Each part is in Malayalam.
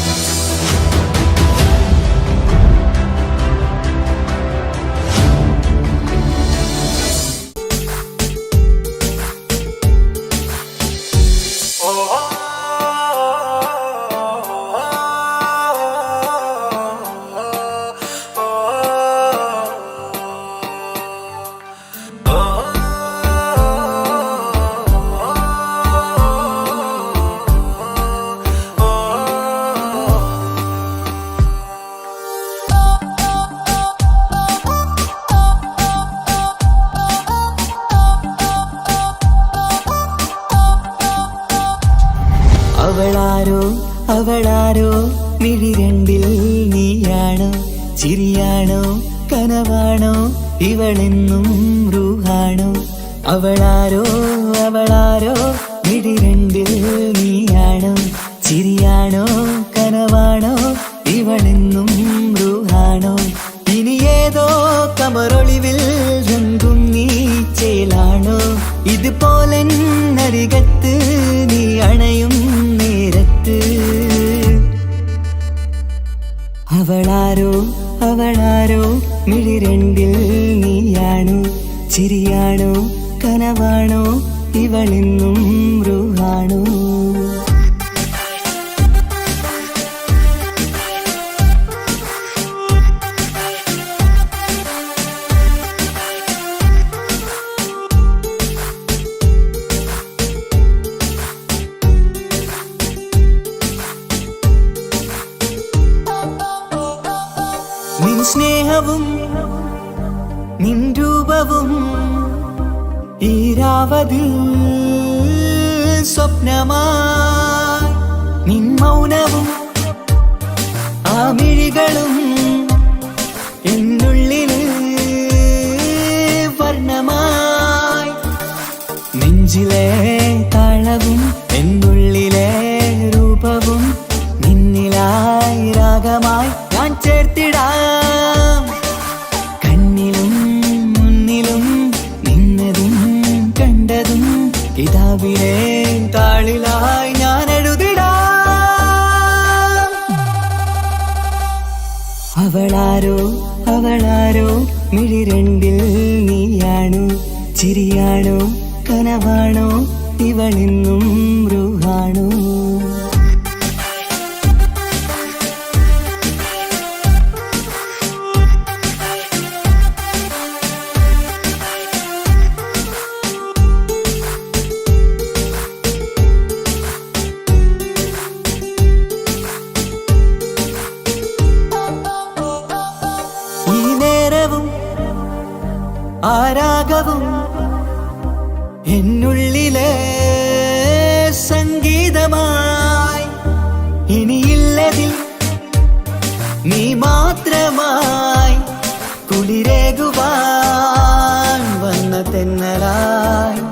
അവളാരോ ഇവളെന്നും റൂഹാണോ? അവളാരോ അവളാരോ? മിഴി രണ്ടിൽ നീയാണോ? ചിരിയാണോ? കനവാണോ? ഇവളെന്നും റൂഹാണോ? ഇനി ഏതോ കമറൊളിവിൽ രംഗും നീ ചേലാണോ? ഇതുപോലെ നരികത്ത് നീ അണയും നേരത്ത്. അവളാരോ അവളാരോ? മിഴി രണ്ടിൽ നീയാണോ ചിരിയാണോ കനവാണോ ഇവളെന്നും റൂഹാണോ? ഈരാവതിൽ സ്വപ്നമായി നിൻ മൗനവും ആ മിഴികളും എന്നുള്ളിൽ വർണമായി നെഞ്ചിലെ താളവും അവളാരോ അവളാരോ മിഴിരണ്ടിൽ നീയാണോ. ചിരിയാണോ കനവാണോ ഇവളെന്നും എന്നുള്ളിലെ സംഗീതമായി ഇനിയില്ലതിൽ നീ മാത്രമായി കുളിരേകുവാൻ വന്ന തെന്നലായി.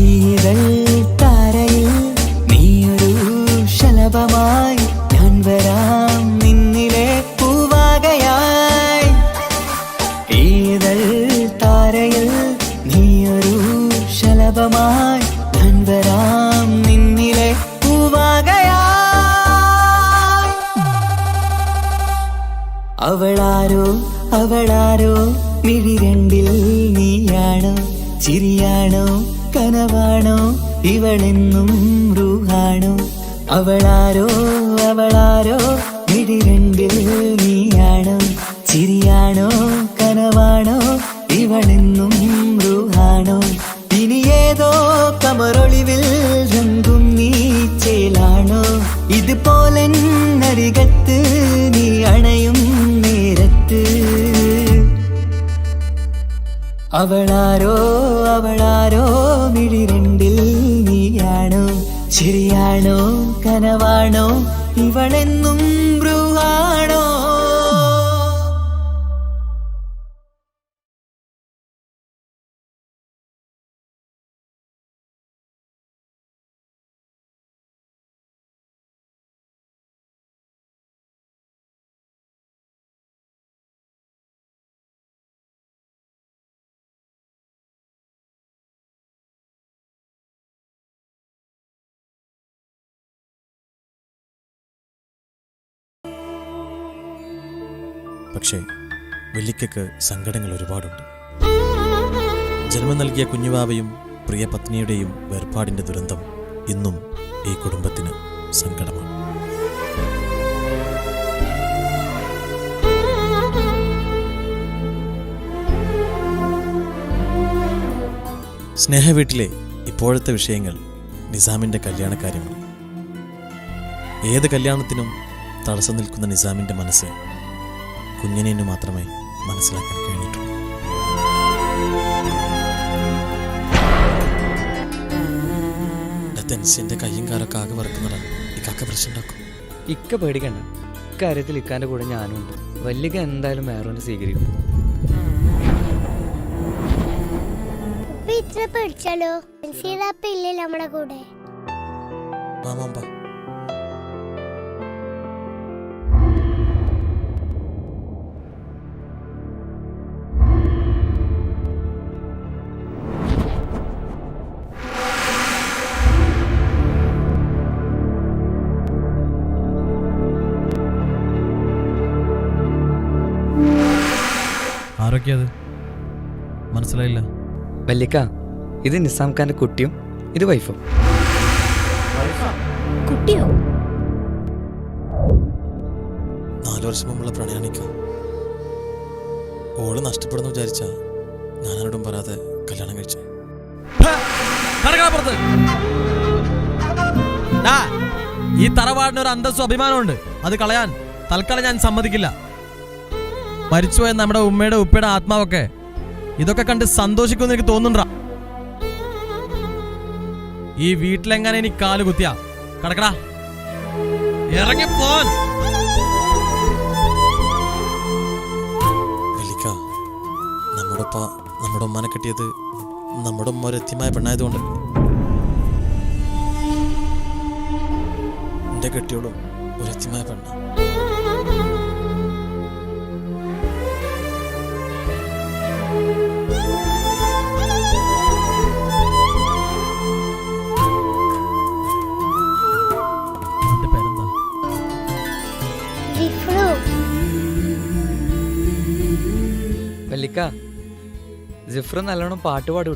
ഈതൾ അവളാരോ അവളാരോ മിഴി രണ്ടിൽ നീയാണോ? ചിരിയാണോ കനവാണോ? ഇവളെന്നും റൂഹാണോ അവളാരോ അവളാരോ മിഴി രണ്ടിൽ നീയാണോ? ചിരിയാണോ കനവാണോ? ഇവളെന്നും റൂഹാണോ ഇനി ഏതോ കമറൊളിവിൽ രംഗും നീ ഇതുപോലെ നരികത്ത് നീ അണയും അവളാരോ അവളാരോ മിഴിരണ്ടിൽ നീയാണോ? ശരിയാണോ കനവാണോ? ഇവളെന്നും പക്ഷേ വെള്ളിക്കക്ക് സങ്കടങ്ങൾ ഒരുപാടുണ്ട്. ജന്മം നൽകിയ കുഞ്ഞുവാവയും പ്രിയ പത്നിയുടെയും വേർപാടിന്റെ ദുരന്തം ഇന്നും ഈ കുടുംബത്തിന് സങ്കടമാണ്. സ്നേഹവീട്ടിലെ ഇപ്പോഴത്തെ വിഷയങ്ങൾ നിസാമിന്റെ കല്യാണക്കാര്യമാണ് ഏത് കല്യാണത്തിനും തടസ്സം നിൽക്കുന്ന നിസാമിന്റെ മനസ്സ് കുഞ്ഞിനു മാത്രമേ മനസ്സിലാക്കാൻ കഴിഞ്ഞിട്ടുള്ളൂ. തെൻസിന്റെ കയ്യും കാലൊക്കെ ആകെ വറക്കുന്നതാണ് ഈ കാക്ക പ്രശ്നം ഉണ്ടാക്കും. ഇക്ക പേടിക്കണ്ട. ഇക്കാര്യത്തിൽ ഇക്കാന്റെ കൂടെ ഞാനും ഉണ്ട്. വല്ലിക എന്തായാലും മേറോനെ സ്വീകരിക്കും. ഇത്ര പേടിച്ചാലോ നമ്മുടെ കൂടെ? ആരൊക്കെയത് മനസ്സിലായില്ല. വല്യക്ക ഇത് നിസാം ഖാന്റെ കുട്ടിയും ഇത് വൈഫും. കുട്ടിയോ? നാലു വർഷം മുമ്പുള്ള പ്രണയാണിക്കും ഓൾ നഷ്ടപ്പെടുന്നു വിചാരിച്ച ഞാനാരോടും പറയാതെ കല്യാണം കഴിച്ചു. ഈ തറവാടിന് ഒരു അന്തസ്സും അഭിമാനമുണ്ട് അത് കളയാൻ തൽക്കാലം ഞാൻ സമ്മതിക്കില്ല. മരിച്ചുപോയ നമ്മുടെ ഉമ്മയുടെ ഉപ്പയുടെ ആത്മാവൊക്കെ ഇതൊക്കെ കണ്ട് സന്തോഷിക്കുമെന്ന് എനിക്ക് തോന്നുന്നുണ്ടാ. ഈ വീട്ടിലെങ്ങനെ ഇനി കാൽ കുത്തിയാ? കടക്കടാ. ഇറങ്ങിപ്പോൻ നമ്മുടെ ഉപ്പ നമ്മുടെ ഉമ്മാനെ കിട്ടിയത് നമ്മുടെ ഉമ്മ ഒരു എത്തിയമായ പെണ്ണായതുകൊണ്ട്. എന്റെ കെട്ടിയോളും ഒരു എത്തിയമായ പെണ്ണ. ജിഫ്രു വല്ലിക്ക ജിഫ്ര നല്ലോണം പാട്ട് പാടും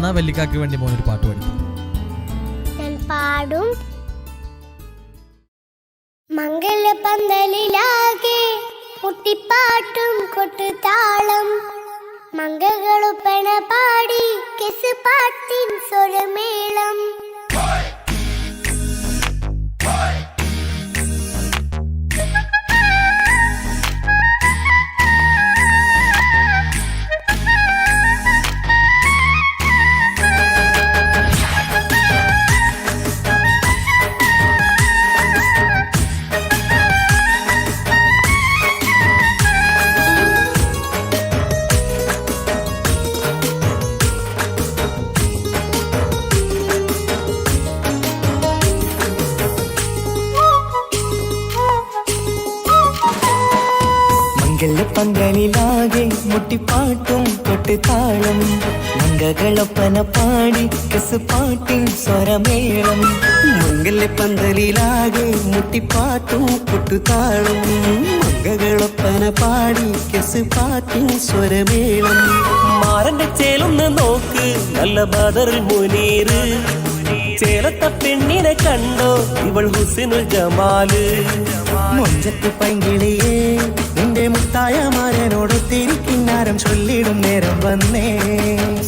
എന്നാ വെല്ലിക്കാക്ക് വേണ്ടി മോനൊരു പാട്ട് പാടി. ഞാൻ പാടും. മംഗലപന്തലിലാകെ മുട്ടിപ്പാട്ടും കൊട്ടുതാളം. പെണ പാടി കെസ് പാട്ടിൻ സ്വരമേളം. മുട്ടിപ്പാട്ടും താളം മംഗകളൊപ്പന പാടി കസ് പാട്ടിൻ സ്വരമേളം. മംഗലപ്പന്തലിലാകെ മുട്ടിപ്പാട്ടും കൊട്ടുതാളം മംഗകളൊപ്പന പാടി കസ് പാട്ടിൻ സ്വരമേളം. മാറന്റെ ചേലൊന്ന് നോക്ക് നല്ല ബദറിൽ മുനീറ്. ചേലത്ത പെണ്ണിനെ കണ്ടോ? ഇവൾ ഹുസിനുൽ ജമാൽ. മുഞ്ചത്ത് പൈങ്കിളിയേ നിന്റെ മുത്തായ മാരനോട് തിരിക്കിന്നാരം ചൊല്ലിടും നേരം വന്നേ.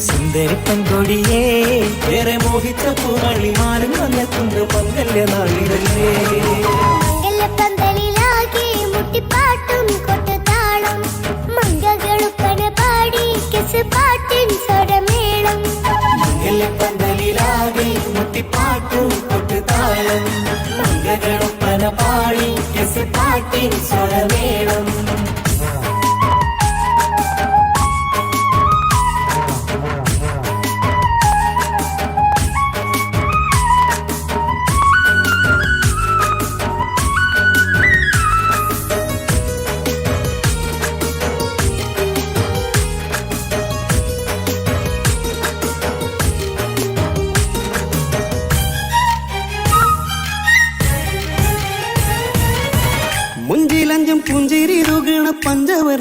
സുന്ദരി പെൺകൊടിയേ വേറെ മോഹിച്ച പൂവളി വന്നെത്തുന്ന വന്ന നാളിതല്ലേ മംഗലപന്തലിലാകെ മുട്ടിപ്പാട്ടും കൊട്ടുതാളം മംഗകളുപ്പണ പാടി കെസ് പാട്ടിൻ സ്വരമേളം. പന്തലിലാകെ മുട്ടിപ്പാട്ടും കൊട്ടുതാളം മംഗളൊപ്പന പാടി കെസ് പാട്ടിൻ സ്വരമേളം.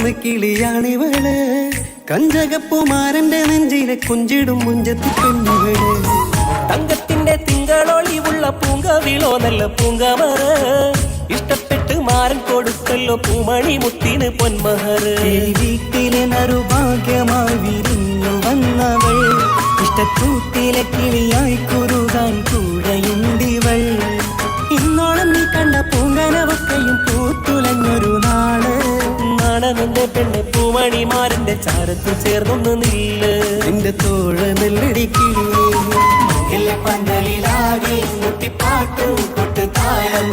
പഞ്ചവർണ കിളിയാണിവൾ. കഞ്ചകപ്പുമാരന്റെ നെഞ്ചിലെ കുഞ്ചിടും മുഞ്ചത്തി പെണ്ണുകൾ തങ്കത്തിന്റെ തിങ്കളൊളിവുള്ള പൂങ്കവിളോ നല്ല പൂങ്കമറ് ഇഷ്ടപ്പെട്ട് മാരൻ കൊടുത്തല്ലോ പൂമണി മുത്തിന് പൊന്മഹറ് വീട്ടിലെ നറുഭാഗ്യമായി വിരിഞ്ഞു വന്നവൾ. ഇഷ്ടത്തൂത്തിലെ കിളിയായി കുറുകാൻ കൂടെയുണ്ടിവൾ പെണ്ണ് പൂമണിമാരന്റെ ചാരത്ത് ചേർന്നൊന്ന് നില്ല്. നിന്റെ തോഴ നെല്ലടിക്കിളിയേ പന്തലിലാകെ മുട്ടിപ്പാട്ടും കൊട്ടുതാളം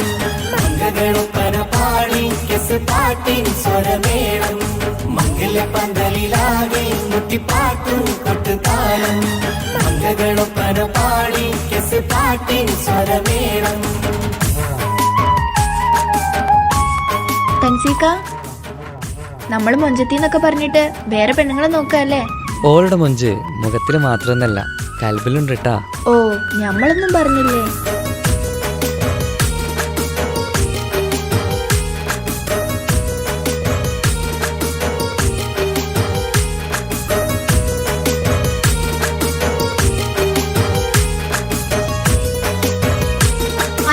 മംഗളൊപ്പന പാടി കെസ് പാട്ടിൻ സ്വരമേളം. മംഗല പന്തലിലാകെ മുട്ടിപ്പാട്ടും കൊട്ടുതാളം മംഗളൊപ്പന പാടി കെസ് പാട്ടിൻ സ്വരമേളം. തൻസീക്ക നമ്മൾ മൊഞ്ചത്തി എന്നൊക്കെ പറഞ്ഞിട്ട് വേറെ പെണ്ണുങ്ങളെ നോക്കല്ലേ? ഓളുടെ മൊഞ്ച് മുഖത്തിൽ മാത്രമെന്നല്ല കൽബിലുണ്ട് കേട്ടാ ഓ ഞമ്മളൊന്നും പറഞ്ഞില്ലേ?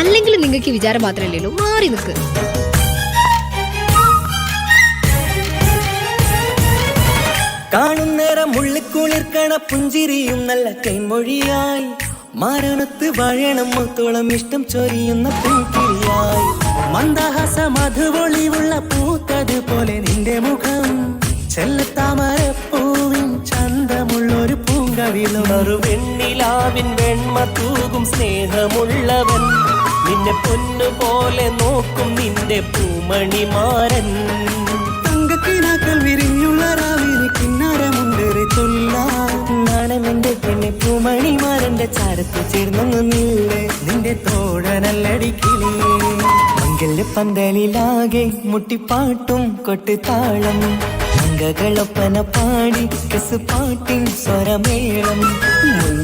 അല്ലെങ്കിൽ നിങ്ങൾക്ക് വിചാരം മാത്രമല്ലല്ലോ മാറി നിൽക്ക്. കാണുന്നേരം ഉള്ളിക്കുളിർക്കണ പുഞ്ചിരിയും നല്ല കൈമൊഴിയായി മരണത്ത് വഴണം മുത്തോളം ഇഷ്ടം ചൊരിയുന്ന പൂക്കിരിയായി മന്ദഹാസ മധുവൊളിവുള്ള പൂത്തത് പോലെ നിന്റെ മുഖം. ചെല്ലത്താമരപ്പൂവിൻ ചന്തമുള്ളൊരു പൂങ്കവിളും. ഒരു വെണ്ണിലാവിൻ വെണ്മ തൂകും സ്നേഹമുള്ളവൻ. നിന്നെ പൊന്നുപോലെ നോക്കും നിന്റെ പൂമണിമാരൻ. തങ്കക്കിനാക്കൾ വിരിഞ്ഞുള്ള രാവിലെ കിന്നാരമുണ്ടേറെ ചൊല്ലാണെന്റെ പെണ്ണെ പൂമണിമാരന്റെ ചാരത്ത് ചേർന്നൊന്നു നില്ലേ. നിന്റെ തോഴനല്ലടിക്കിളിയേ മംഗല്യ പന്തലിലാകെ മുട്ടിപ്പാട്ടും കൊട്ടിത്താളം മംഗകളൊപ്പന പാടി കസ് പാട്ടിൻ സ്വരമേളം.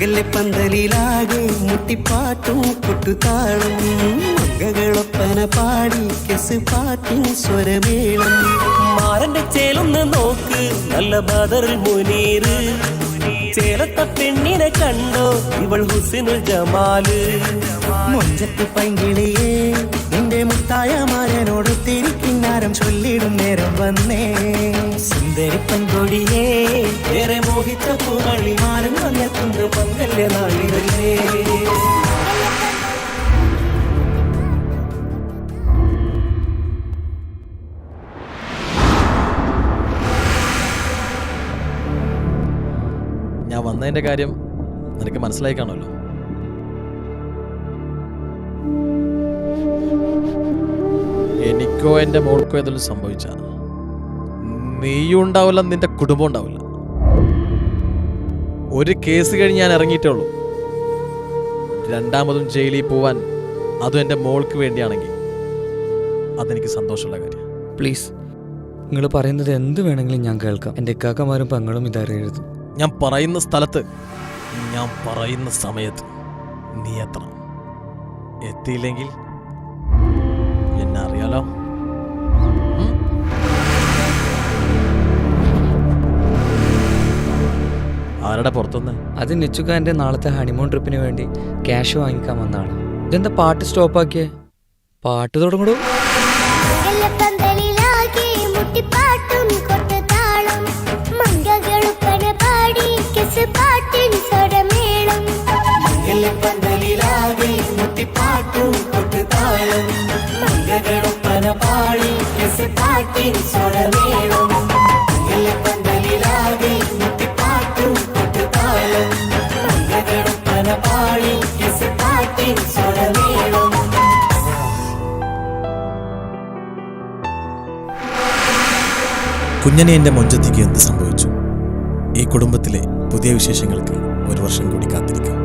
മംഗല്യ പന്തലിലാകെ മുട്ടിപ്പാട്ടും കൊട്ടുതാളം മംഗകളൊപ്പന പാടി കെസ് പാട്ടും സ്വരമേളം. മാറന്റെ ചേലൊന്ന് നോക്ക് നല്ല ബദറിൽ മുനീറ്. ചേലത്ത പെണ്ണിനെ കണ്ടോ ഇവൾ ഹുസിനുൽ ജമാൽ. മുഞ്ചത്ത് പൈങ്കിളിയേ മുത്തായ മാരനോട് തിരിക്കിന്നാരം ചൊല്ലിടും നേരം വന്നേ. സുന്ദരി കൊടിയേ ഏറെ മോഹിച്ച പൂവള്ളി മാനം വന്നെത്തുന്ന പങ്കല്യ നാളിതല്ലേ. ഞാൻ വന്നതിന്റെ കാര്യം നിനക്ക് മനസ്സിലായി കാണുമല്ലോ. എനിക്കോ എന്റെ മോൾക്കോ എന്തെങ്കിലും സംഭവിച്ചാൽ നീയും ഉണ്ടാവില്ല നിന്റെ കുടുംബം ഉണ്ടാവില്ല. ഒരു കേസ് കഴിഞ്ഞ് ഞാൻ ഇറങ്ങിയിട്ടേ ഉള്ളൂ. രണ്ടാമതും ജയിലിൽ പോവാൻ അതും എന്റെ മോൾക്ക് വേണ്ടിയാണെങ്കിൽ അതെനിക്ക് സന്തോഷമുള്ള കാര്യം. പ്ലീസ് നിങ്ങൾ പറയുന്നത് എന്ത് വേണമെങ്കിലും ഞാൻ കേൾക്കാം. എന്റെ ഇക്കാക്കമാരും പെങ്ങളും ഇതറിയരുത് ഞാൻ പറയുന്ന സ്ഥലത്ത് ഞാൻ പറയുന്ന സമയത്ത് നീ എത്തണം. എത്തിയില്ലെങ്കിൽ ആരുടെ പുറത്തുനിന്ന്? അത് നിച്ചുക്കാന്റെ നാളത്തെ ഹണിമൂൺ ട്രിപ്പിന് വേണ്ടി ക്യാഷ് വാങ്ങിക്കാൻ വന്നാണ് ഇതെന്താ പാട്ട് സ്റ്റോപ്പാക്കിയേ പാട്ട് തുടങ്ങടൂ. പാട്ടും പാടി പാട്ടിൻ സ്വരമേളം. കുഞ്ഞനെ എന്റെ മൊഞ്ചത്തിക്ക് എന്ത് സംഭവിച്ചു? ഈ കുടുംബത്തിലെ പുതിയ വിശേഷങ്ങൾക്ക് ഒരു വർഷം കൂടി കാത്തിരിക്കാം.